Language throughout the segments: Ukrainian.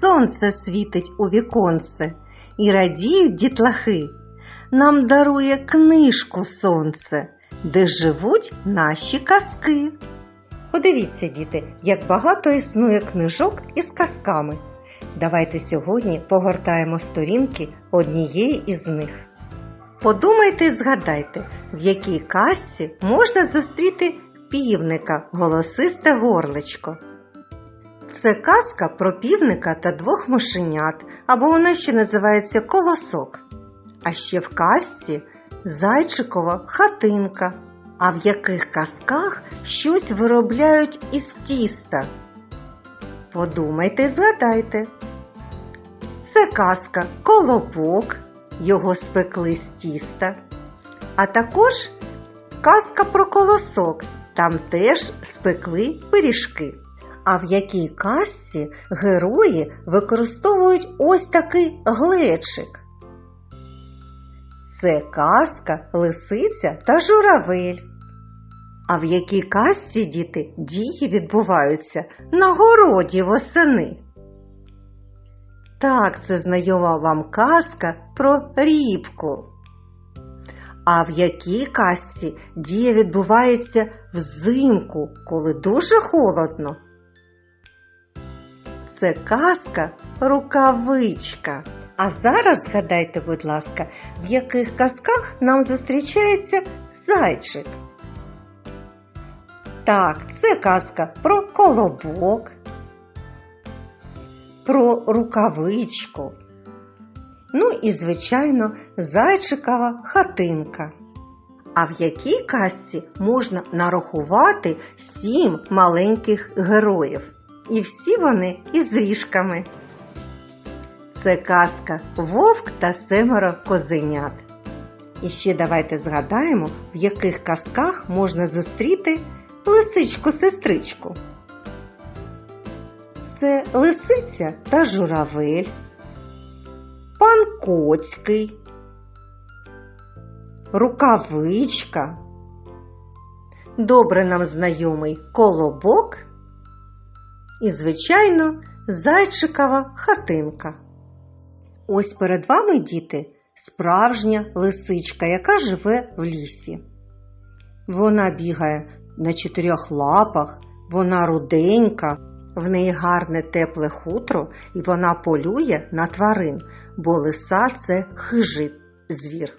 сонце світить у віконце, і радіють дітлахи. Нам дарує книжку сонце, де живуть наші казки. Подивіться, діти, як багато існує книжок із казками. Давайте сьогодні погортаємо сторінки однієї із них. Подумайте і згадайте, в якій казці можна зустріти півника голосисте горличко. Це казка про півника та двох мишенят, або вона ще називається колосок. А ще в казці зайчикова хатинка, а в яких казках щось виробляють із тіста. Подумайте, і згадайте. Це казка колобок, його спекли з тіста. А також казка про колосок, там теж спекли пиріжки. А в якій казці герої використовують ось такий глечик? Це казка, лисиця та журавель. А в якій казці, діти, дії відбуваються на городі восени? Так, це знайома вам казка про рібку. А в якій казці дія відбувається взимку, коли дуже холодно? Це казка рукавичка. А зараз згадайте, будь ласка, в яких казках нам зустрічається зайчик. Так, це казка про колобок, про рукавичку. Ну і, звичайно, зайчикова хатинка. А в якій казці можна нарахувати сім маленьких героїв? І всі вони із ріжками. Це казка Вовк та семеро козенят. І ще давайте згадаємо, в яких казках можна зустріти лисичку-сестричку. Це лисиця та журавель, пан Коцький, рукавичка, добре нам знайомий колобок і, звичайно, зайчикова хатинка. Ось перед вами, діти, справжня лисичка, яка живе в лісі. Вона бігає на чотирьох лапах, вона руденька, в неї гарне тепле хутро, і вона полює на тварин, бо лиса це хижий звір.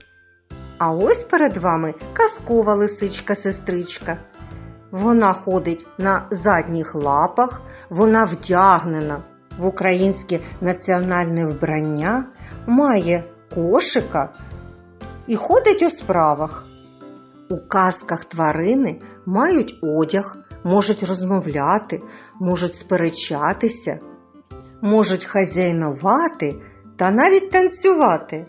А ось перед вами казкова лисичка-сестричка. Вона ходить на задніх лапах, вона вдягнена в українське національне вбрання, має кошика і ходить у справах. У казках тварини мають одяг, можуть розмовляти, можуть сперечатися, можуть хазяйнувати та навіть танцювати.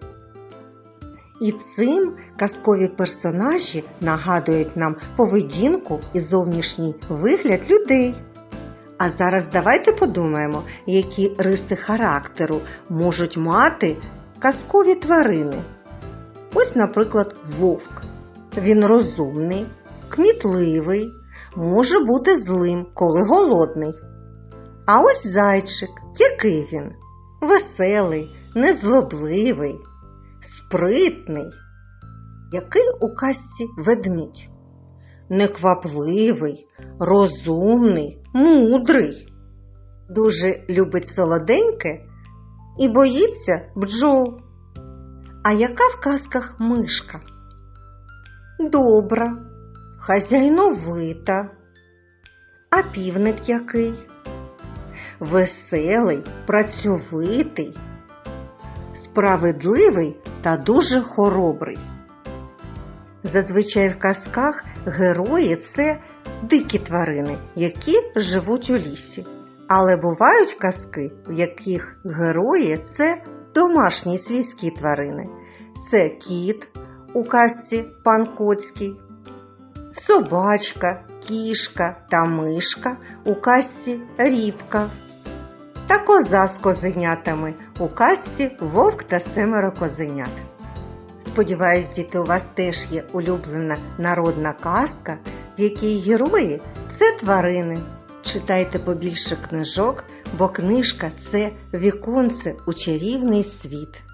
І цим казкові персонажі нагадують нам поведінку і зовнішній вигляд людей. А зараз давайте подумаємо, які риси характеру можуть мати казкові тварини. Ось, наприклад, вовк. Він розумний, кмітливий, може бути злим, коли голодний. А ось зайчик, який він? Веселий, незлобливий, спритний. Який у казці ведмідь? Неквапливий, розумний, мудрий. Дуже любить солоденьке і боїться бджол. А яка в казках мишка? Добра, хазяйновита. А півник який? Веселий, працьовитий, справедливий та дуже хоробрий. Зазвичай в казках герої це дикі тварини, які живуть у лісі. Але бувають казки, в яких герої це домашні свійські тварини. Це кіт у казці пан Коцький, собачка, кішка та мишка у казці рібка та коза з козенятами у казці вовк та семеро козенят. Сподіваюсь, діти, у вас теж є улюблена народна казка, в якій герої це тварини. Читайте побільше книжок, бо книжка це віконце у чарівний світ.